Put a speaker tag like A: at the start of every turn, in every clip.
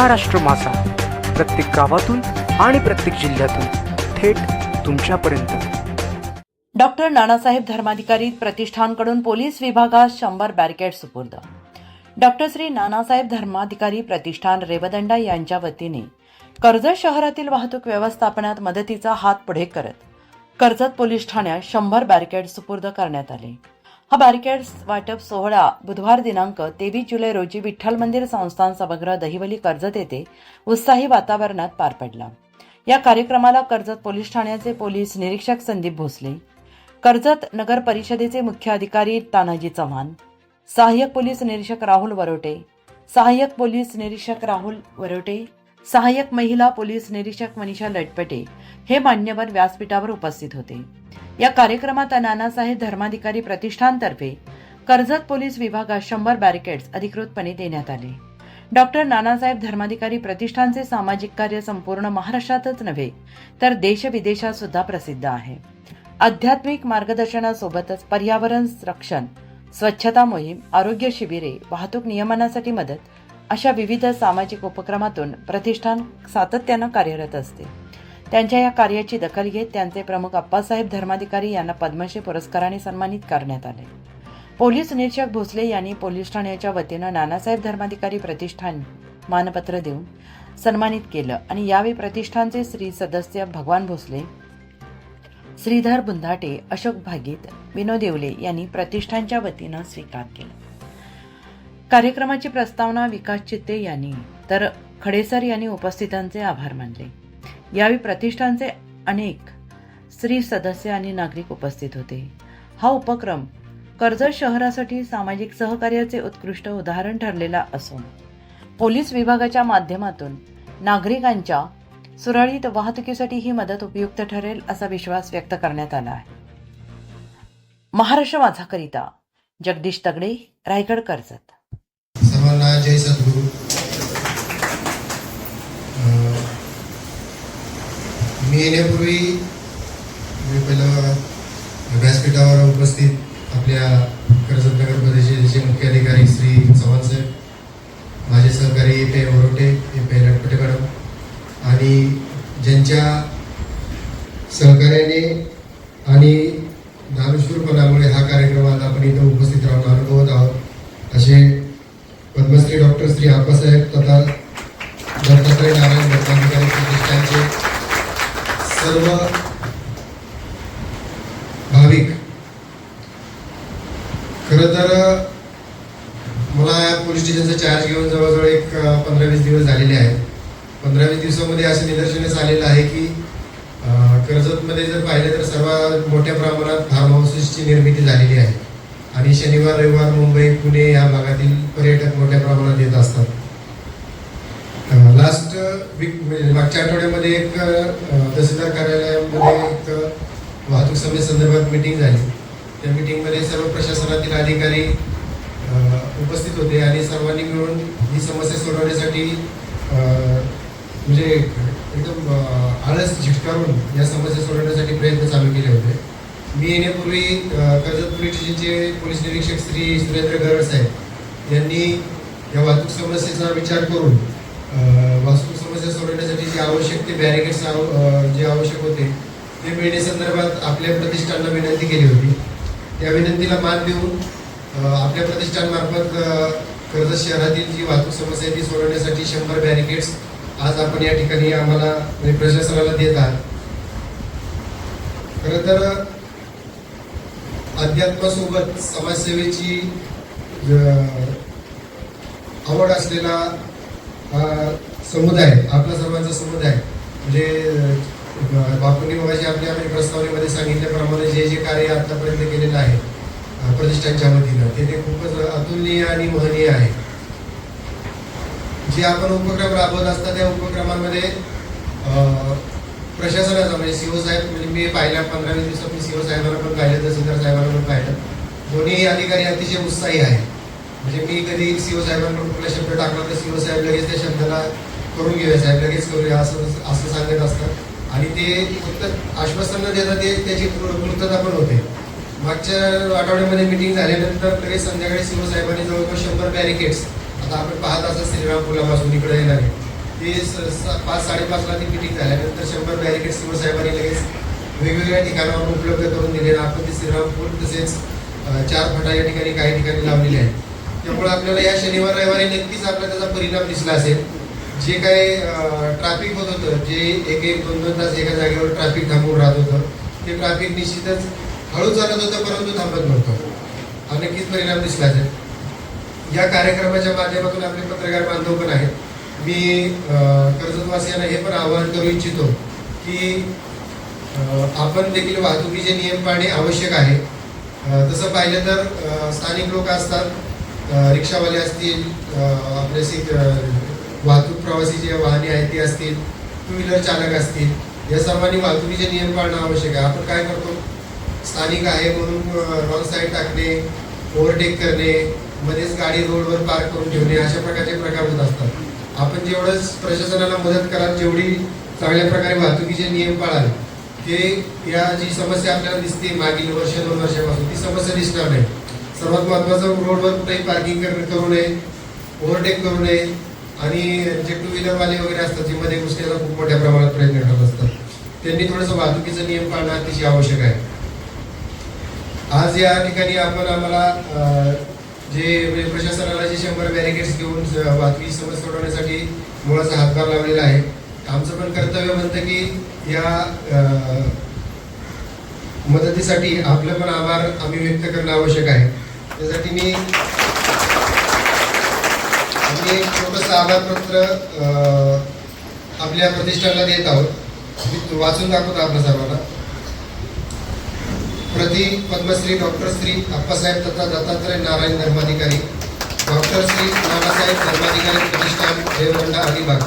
A: महाराष्ट्र मासा प्रत्येक गावातून आणि प्रत्येक जिल्ह्यातून थेट तुमच्यापर्यंत.
B: डॉक्टर नानासाहेब धर्माधिकारी प्रतिष्ठानकडून पोलीस विभागास शंभर बॅरिकेड सुपूर्द. डॉक्टर श्री नानासाहेब धर्माधिकारी प्रतिष्ठान रेवदंडा यांच्या वतीने कर्जत शहरातील वाहतूक व्यवस्थापनात मदतीचा हात पुढे करत कर्जत पोलीस ठाण्यात शंभर बॅरिकेड सुपूर्द करण्यात आले. हा बारकेड वाटप सोहळा बुधवार दिनांक तेवीस जुलै रोजी विठ्ठल मंदिर संस्थान सभागृह दहिवली कर्जत येथे उत्साही वातावरणात पार पडला. या कार्यक्रमाला कर्जत पोलीस ठाण्याचे पोलीस निरीक्षक संदीप भोसले कर्जत नगर परिषदेचे मुख्य अधिकारी तानाजी चव्हाण सहाय्यक पोलीस निरीक्षक राहुल वरोटे सहाय्यक पोलीस निरीक्षक राहुल वरोटे सहाय्यक महिला पोलीस निरीक्षक मनीषा लटपटे हे मान्यवर व्यासपीठावर उपस्थित होते. या कार्यक्रमात नानासाहेब धर्माधिकारी प्रतिष्ठानतर्फे कर्जत पोलीस विभागात शंभर बॅरिकेड्स अधिकृतपणे देण्यात आले. डॉक्टर नानासाहेब धर्माधिकारी प्रतिष्ठानचे सामाजिक कार्य संपूर्ण महाराष्ट्रातच नव्हे तर देशविदेशात सुद्धा प्रसिद्ध आहे. आध्यात्मिक मार्गदर्शनासोबतच पर्यावरण रक्षण स्वच्छता मोहीम आरोग्य शिबिरे वाहतूक नियमनासाठी मदत अशा विविध सामाजिक उपक्रमातून प्रतिष्ठान सातत्यानं कार्यरत असते. त्यांच्या या कार्याची दखल घेत त्यांचे प्रमुख अप्पासाहेब धर्माधिकारी यांना पद्मश्री पुरस्काराने सन्मानित करण्यात आले. पोलीस निरीक्षक भोसले यांनी पोलीस ठाण्याच्या वतीनं नानासाहेब धर्माधिकारी प्रतिष्ठान मानपत्र देऊन सन्मानित केलं आणि यावेळी प्रतिष्ठानचे श्री सदस्य भगवान भोसले श्रीधर बुंधाटे अशोक भागीत विनोद येवले यांनी प्रतिष्ठानच्या वतीनं स्वीकार केला. कार्यक्रमाची प्रस्तावना विकास चित्ते यांनी तर खडेसर यांनी उपस्थितांचे आभार मानले. यावेळी प्रतिष्ठानचे अनेक स्त्री सदस्य आणि नागरिक उपस्थित होते. हा उपक्रम कर्जत शहरासाठी सामाजिक सहकार्याचे उत्कृष्ट उदाहरण ठरलेला असून पोलीस विभागाच्या माध्यमातून नागरिकांच्या सुरळीत वाहतुकीसाठी ही मदत उपयुक्त ठरेल असा विश्वास व्यक्त करण्यात आला आहे. महाराष्ट्र माझाकरिता जगदीश तगडे रायगड कर्जत.
C: मी येण्यापूर्वी मी पहिलं व्यासपीठावर उपस्थित आपल्या कर्जत नगर परिषदेचे मुख्य अधिकारी श्री चव्हाण साहेब माझे सहकारी A P Warote A pay Latpate madam आणि ज्यांच्या सहकार्याने आणि दानशूरपणामुळे हा कार्यक्रम आज आपण इथं उपस्थित राहून अनुभवत आहोत. असे पद्मश्री डॉक्टर श्री आप्पासाहेब तथा सर्व भाविक. खर तर मला या पोलीस स्टेशनचा चार्ज घेऊन जवळजवळ एक पंधरा वीस दिवस झालेले आहेत. पंधरा वीस दिवसामध्ये असं निदर्शनास आलेलं आहे की कर्जतमध्ये जर पाहिलं तर सर्वात मोठ्या प्रमाणात फार्म हाऊसेसची निर्मिती झालेली आहे. आणि शनिवार रविवार मुंबई पुणे या भागातील पर्यटक मोठ्या प्रमाणात येत असतात. लास्ट वीक म्हणजे मागच्या आठवड्यामध्ये एक तहसीलदार कार्यालयामध्ये एक वाहतूक समस्ये संदर्भात मीटिंग झाली. त्या मिटिंगमध्ये सर्व प्रशासनातील अधिकारी उपस्थित होते आणि सर्वांनी मिळून ही समस्या सोडवण्यासाठी म्हणजे एकदम आळस झिटकारून या समस्या सोडवण्यासाठी प्रयत्न चालू केले होते. मी येण्यापूर्वी कर्जत पोलीस स्टेशनचे पोलीस निरीक्षक श्री सुरेंद्र गरड साहेब यांनी या वाहतूक समस्येचा विचार करून वास्तू समस्या सोडवण्यासाठी जे आवश्यक ते बॅरिकेड्स जे आवश्यक होते ते मिळण्यासंदर्भात आपल्या प्रतिष्ठानला विनंती केली होती. त्या विनंतीला मान देऊन आपल्या प्रतिष्ठानमार्फत अं, कर्जत शहरातील जी वाहतूक समस्या आहे ती सोडवण्यासाठी शंभर बॅरिकेड्स आज आपण या ठिकाणी आम्हाला म्हणजे प्रशासनाला देत आहात. खरं तर अध्यात्मासोबत समाजसेवेची आवड असलेला हा समुदाय आपला सर्वांचा समुदाय. म्हणजे बापूंनी मगाशी आपल्या म्हणजे प्रस्तावनेमध्ये सांगितल्याप्रमाणे जे जे कार्य आतापर्यंत केलेलं आहे प्रतिष्ठानच्या वतीनं ते ते खूपच अतुलनीय आणि महनीय आहे. जे आपण उपक्रम राबवत असतात त्या उपक्रमांमध्ये प्रशासनाचा म्हणजे सीओ साहेब म्हणजे मी पाहिल्या पंधरा वीस दिवसात मी सीओ साहेबांना पण पाहिलं तहसीलदार साहेबांना पण पाहिलं. दोन्ही अधिकारी अतिशय उत्साही आहेत. म्हणजे मी कधी सीओ साहेबांकडून कुठला शब्द टाकला तर सीओ साहेब लगेच त्या शब्दाला करून घेऊया साहेब लगेच करूया असं असं सांगत असतात. आणि ते फक्त आश्वासन न देता ते त्याची पूर्तता पण होते. मागच्या आठवड्यामध्ये मिटिंग झाल्यानंतर लगेच संध्याकाळी सीओ साहेबांनी जवळपास शंभर बॅरिकेड्स आता आपण पाहत असं श्रीराम पुलापासून इकडे आहे ते स- स- पाच साडेपाचला ती मिटिंग झाल्यानंतर शंभर बॅरिकेड सीओ साहेबांनी लगेच वेगवेगळ्या ठिकाणावर उपलब्ध करून दिले आपण ते श्रीरामपूर तसेच चार फटा या ठिकाणी काही ठिकाणी लावलेले आहेत. त्यामुळे आपल्याला या शनिवार रविवारी नक्कीच आपला त्याचा परिणाम दिसला असेल. जे काही ट्रॅफिक होत होतं जे एक एक दोन दोन तास एका जागेवर ट्रॅफिक थांबून राहत होतं ते ट्रॅफिक निश्चितच हळू चालत होतं परंतु थांबत नव्हतं. हा नक्कीच परिणाम दिसला असेल. या कार्यक्रमाच्या माध्यमातून आपले पत्रकार बांधव पण आहेत. मी कर्जतवासियांना हे पण आवाहन करू इच्छितो की आपण देखील वाहतुकीचे नियम पाळणे आवश्यक आहे. तसं पाहिलं तर स्थानिक लोक असतात रिक्षावाले असतील आपले वाहतूक प्रवासी जे वाहने आहेत ते असतील टू व्हीलर चालक असतील या सर्वांनी वाहतुकीचे नियम पाळणं आवश्यक आहे. आपण काय करतो? स्थानिक आहे म्हणून रॉंग साईड टाकणे ओव्हरटेक करणे मध्येच गाडी रोडवर पार्क करून ठेवणे अशा प्रकारचे प्रकार होत असतात. आपण जेवढंच प्रशासनाला मदत कराल जेवढी चांगल्या प्रकारे वाहतुकीचे नियम पाळाल ते या जी समस्या आपल्याला दिसते मागील वर्ष दोन वर्षापासून ती समस्या दिसणार नाही. सर्वात महत्त्वाचं रोडवर कुठेही पार्किंग करू नये ओव्हरटेक करू नये आणि जे टू व्हीलरवाले वगैरे असतात जे मध्ये घुसण्याचा खूप मोठ्या प्रमाणात प्रयत्न करत असतात त्यांनी थोडंसं वाहतुकीचा नियम पाळणं अतिशय आवश्यक आहे. आज या ठिकाणी आपण आम्हाला जे म्हणजे प्रशासनाला जे शंभर बॅरिकेड्स देऊन वाहतुकी समस्या सोडवण्यासाठी मुळाचा हातभार लावलेला आहे आमचं पण कर्तव्य म्हणतं की या मदतीसाठी आपलं पण आभार आम्ही व्यक्त करणं आवश्यक आहे. त्यासाठी मी आम्ही एक छोटंसं आभारपत्र आपल्या प्रतिष्ठानला देत आहोत. मी वाचून दाखवतो आपल्या सर्वांना. प्रति पद्मश्री डॉक्टर श्री अप्पासाहेब तथा दत्तात्रय नारायण धर्माधिकारी डॉक्टर श्री नानासाहेब धर्माधिकारी प्रतिष्ठान रेवदंडा अलिबाग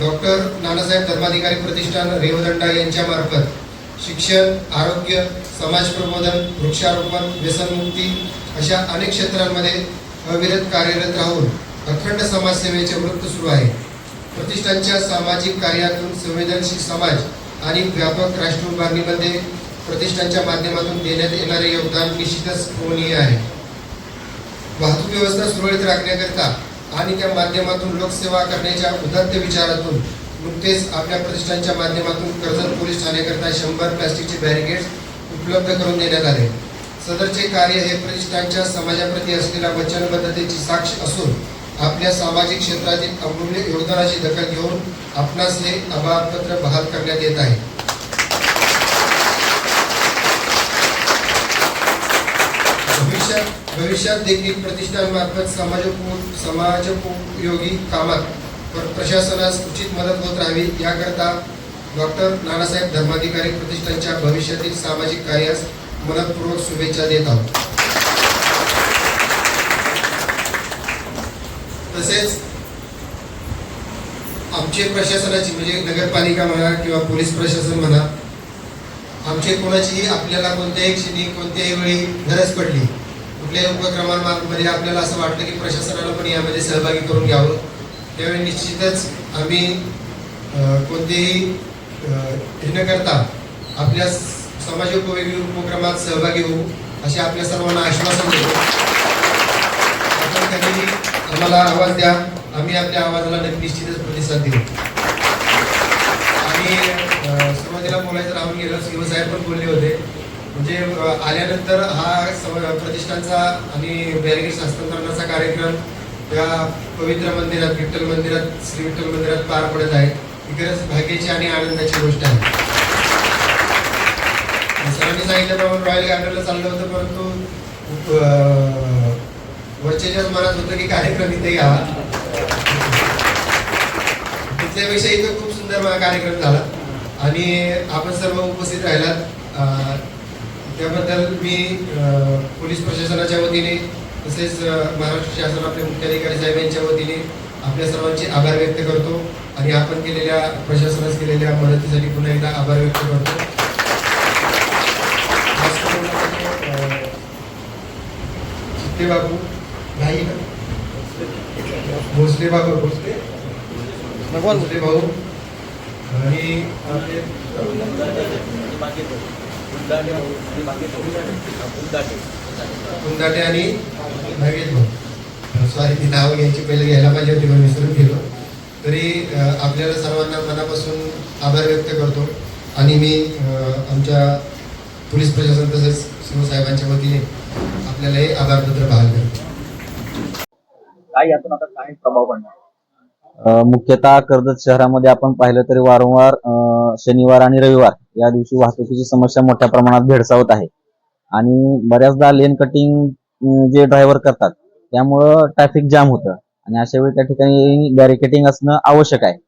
C: डॉक्टर नानासाहेब धर्माधिकारी प्रतिष्ठान रेवदंडा यांच्यामार्फत शिक्षण आरोग्य समाज प्रबोधन वृक्षारोपण व्यसनमुक्ती अशा अनेक क्षेत्रांमध्ये अविरत कार्यरत राहून अखंड समाजसेवेचे वृत्त सुरू आहे. प्रतिष्ठानच्या सामाजिक कार्यातून संवेदनशील समाज आणि व्यापक राष्ट्र उभारणीमध्ये प्रतिष्ठानच्या माध्यमातून देण्यात येणारे योगदान निश्चितच स्मरणीय आहे. वाहतूक व्यवस्था सुरळीत राखण्याकरता आणि त्या माध्यमातून लोकसेवा करण्याच्या उदात्त विचारातून नुकतेच आपल्या प्रतिष्ठानच्या माध्यमातून कर्जत पोलीस ठाण्याकरता शंभर प्लास्टिकचे बॅरिकेड्स उपलब्ध करून देण्यात आले. सदरचे कार्य हे प्रतिष्ठानच्या समाजाप्रती असलेल्या वचनबद्धतेची साक्ष असून आपल्या सामाजिक क्षेत्रातील अमूल्य योगदानाची दखल घेऊन आपणास हे आभारपत्र बहाल करण्यात येत आहे. भविष्यात भविष्यात देखील प्रतिष्ठानमार्फत समाजोपयोग समाजोपयोगी कामात प्रशासनास उचित मदत होत राहावी याकरता डॉक्टर नानासाहेब धर्माधिकारी प्रतिष्ठानच्या भविष्यातील सामाजिक कार्यास मनपूर्वक शुभेच्छा देत आहोत. तसेच आमचे प्रशासनाची म्हणजे नगरपालिका म्हणा किंवा पोलीस प्रशासन म्हणा आमचे कोणाचीही आपल्याला कोणत्याही क्षणी कोणत्याही वेळी गरज पडली कुठल्याही उपक्रमांमध्ये आपल्याला असं वाटतं की प्रशासनाला पण यामध्ये सहभागी करून घ्यावं त्यावेळी निश्चितच आम्ही कोणतेही येण्याकरता आपल्या स- समाजोपयोगी उपक्रमात सहभागी होऊ असे आपल्या सर्वांना आश्वासन देतो आपण त्यांनी आम्हाला आवाज द्या. आम्ही आपल्या आवाजाला निश्चितच प्रतिसाद देऊ. आणि सुरुवातीला बोलायचं राहून गेलं शिवसाहेब पण बोलले होते. म्हणजे आल्यानंतर हा सम- प्रतिष्ठानचा आणि बॅरिगेड्स हस्तांतरणाचा कार्यक्रम त्या पवित्र मंदिरात विठ्ठल मंदिरात श्री विठ्ठल मंदिरात पार पडत आहे. ही खरंच भाग्याची आणि आनंदाची गोष्ट आहे. सरांनी सांगितल्याप्रमाणे रॉयल गार्डनला चाललं होतं परंतु अ, वरच्याच्याच मनात होतं की कार्यक्रम इथे घ्यावा. तिथल्यापेक्षा इथं खूप सुंदर कार्यक्रम झाला. आणि आपण सर्व उपस्थित राहिलात. त्याबद्दल मी पोलीस प्रशासनाच्या वतीने तसेच महाराष्ट्र शासन आपले मुख्याधिकारी साहेब यांच्या वतीने आपल्या सर्वांचे आभार व्यक्त करतो आणि आपण केलेल्या प्रशासनास केलेल्या मदतीसाठी पुन्हा एकदा आभार व्यक्त करतो. चित्ते बाबू नाही ना? भोसले बाबू भोसले? भोसले भाऊ. आणि कुंदाटे आणि नवीन भाऊ. सॉरी ती नावं घ्यायची पहिले घ्यायला पाहिजे होती पण विसरून गेलो.
D: तरी आपल्याला सर्वांना मनापासून आभार व्यक्त करतो. आणि मी आमच्या पोलीस प्रशासन तसेच शिवसाहेबांच्या वतीने आपल्याला हे आभारपत्र बहाल करतो.
E: काय यातून आता काय प्रभाव पडणार?
F: मुख्यतः कर्जत शहरामध्ये आपण पाहिलं तरी वारंवार शनिवार आणि रविवार या दिवशी वाहतुकीची समस्या मोठ्या प्रमाणात भेडसावत आहे. आणि बऱ्याचदा लेन कटिंग जे ड्रायव्हर करतात त्यामुळं ट्रॅफिक जाम होतं. आणि अशा वेळी त्या ठिकाणी बॅरिकेटिंग असणं आवश्यक आहे.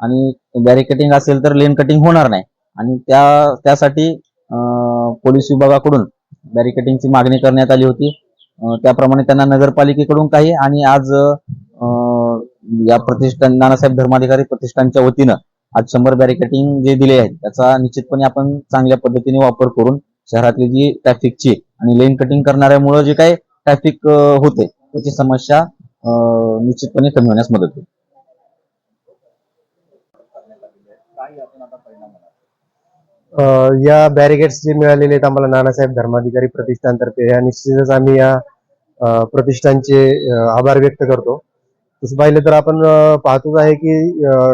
F: आणि बॅरिकेटिंग असेल तर लेन कटिंग होणार नाही. आणि त्या त्यासाठी पोलीस विभागाकडून बॅरिकेटिंगची मागणी करण्यात आली होती. त्याप्रमाणे त्यांना नगरपालिकेकडून काही आणि आज या प्रतिष्ठान नानासाहेब धर्माधिकारी प्रतिष्ठानच्या वतीनं आज शंभर बॅरिकेटिंग जे दिले आहेत त्याचा निश्चितपणे आपण चांगल्या पद्धतीने वापर करून शहरातली जी ट्रॅफिकची आणि लेन कटिंग करणाऱ्यामुळे जे काही ट्रॅफिक होते त्याची समस्या अ, निश्चितपणे कमी होण्यास मदत होईल.
C: या बॅरिगेट्स जे मिळालेले आहेत आम्हाला नानासाहेब धर्माधिकारी प्रतिष्ठानतर्फे या निश्चितच आम्ही या प्रतिष्ठानचे आभार व्यक्त करतो. तसं पाहिलं तर आपण पाहतोच आहे की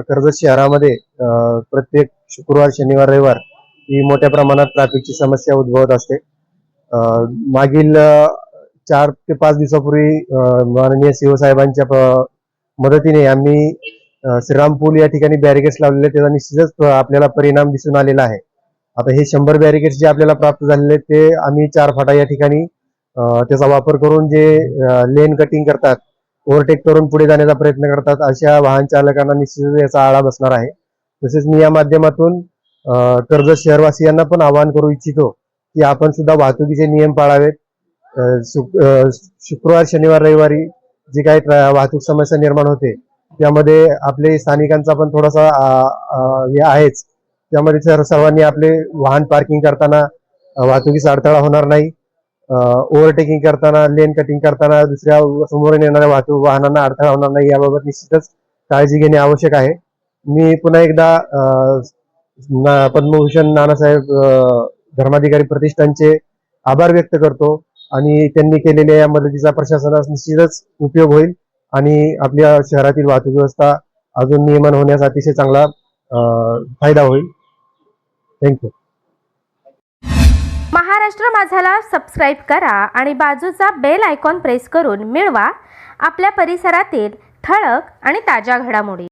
C: कर्जत शहरामध्ये अ, प्रत्येक शुक्रवार शनिवार रविवार ही मोठ्या प्रमाणात ट्रॅफिकची समस्या उद्भवत असते. अ, मागील चार ते पाच दिवसापूर्वी माननीय शिवसाहेबांच्या मदतीने आम्ही श्रीरामपूल श्रीराम पूल या ठिकाणी बॅरिकेड्स लावलेले त्याचा निश्चितच आपल्याला परिणाम दिसून आलेला आहे. आता हे शंभर बॅरिकेड्स जे आपल्याला प्राप्त झालेले आहेत ते आम्ही चार फाटा या ठिकाणी त्याचा वापर करून जे लेन कटिंग करतात ओव्हरटेक करून पुढे जाण्याचा प्रयत्न करतात अशा वाहन चालकांना निश्चितच याचा आळा बसणार आहे. तसेच मी या माध्यमातून कर्जत शहरवासियांना पण आवाहन करू इच्छितो की आपण सुद्धा वाहतुकीचे नियम पाळावेत. शुक्रवार शनिवार रविवारी जी काही वाहतूक समस्या निर्माण होते त्यामध्ये आपले स्थानिकांचा पण थोडासा हे आहेच. त्यामध्ये सर सर्वांनी आपले वाहन पार्किंग करताना वाहतुकीचा अडथळा होणार नाही. ओव्हरटेकिंग करताना लेन कटिंग करताना दुसऱ्या समोरून येणाऱ्या वाहतूक वाहनांना अडथळा होणार नाही याबाबत निश्चितच काळजी घेणे आवश्यक आहे. मी पुन्हा एकदा ना- पद्मभूषण नानासाहेब धर्माधिकारी प्रतिष्ठानचे आभार व्यक्त करतो. आणि त्यांनी केलेल्या या मदतीचा प्रशासनास निश्चितच उपयोग होईल आणि आपल्या शहरातील वाहतूक व्यवस्था अजून नियमन होण्यास अतिशय चांगला फायदा होईल. थँक्यू
G: महाराष्ट्र माझाला सबस्क्राईब करा आणि बाजूचा बेल आयकॉन प्रेस करून मिळवा. आपल्या परिसरातील ठळक आणि ताज्या घडामोडी.